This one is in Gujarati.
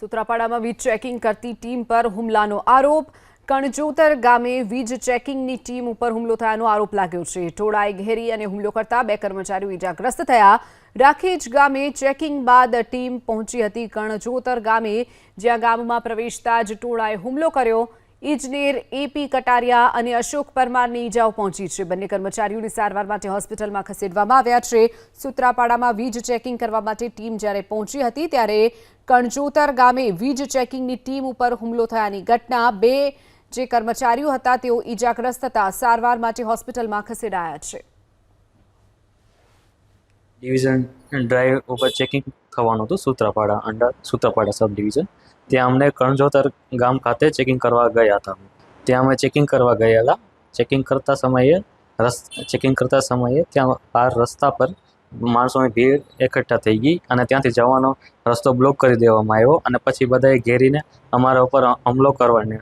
સૂત્રાપાડામાં વીજ ચેકિંગ કરતી ટીમ પર હુમલાનો આરોપ. કણજોતર ગામે વીજ ચેકિંગની ટીમ ઉપર હુમલો થયાનો આરોપ લાગ્યો છે. ટોળાએ ઘેરી અને હુમલો કરતા બે કર્મચારીઓ ઇજાગ્રસ્ત થયા. રાખેજ ગામે ચેકિંગ બાદ ટીમ પહોંચી હતી કણજોતર ગામે, જ્યાં ગામમાં પ્રવેશતા જ ટોળાએ હુમલો કર્યો. ઇજનેર, એપી, કટારિયા અને અશોક પરમારની ઈજાઓ પહોંચી છે. બંને કર્મચારીઓની સારવાર માટે હોસ્પિટલમાં ખસેડવામાં આવ્યા છે. સુત્રાપાડામાં વીજ ચેકિંગ કરવા માટે ટીમ જ્યારે પહોંચી હતી ત્યારે કણજોતર ગામે વીજ ચેકિંગની ટીમ ઉપર હુમલો થયાની ઘટના. બે જે કર્મચારીઓ હતા તેઓ ઈજાગ્રસ્ત હતા. સારવાર માટે હોસ્પિટલમાં ખસેડાયા છે. ડિવિઝન ડ્રાઈવ ઉપર ચેકિંગ થવાનું હતું, Sutrapada under Sutrapada sub division ત્યાં અમને કણજોતર ગામ ખાતે ચેકિંગ કરવા ગયા હતા ત્યાં અમે ચેકિંગ કરવા ગયેલા. ચેકિંગ કરતા સમયે રસ ચેકિંગ કરતા સમયે ત્યાં બહાર રસ્તા પર માણસોની ભીડ એકઠા થઈ ગઈ અને ત્યાંથી જવાનો રસ્તો બ્લોક કરી દેવામાં આવ્યો અને પછી બધાએ ઘેરીને અમારા ઉપર હુમલો કરવાની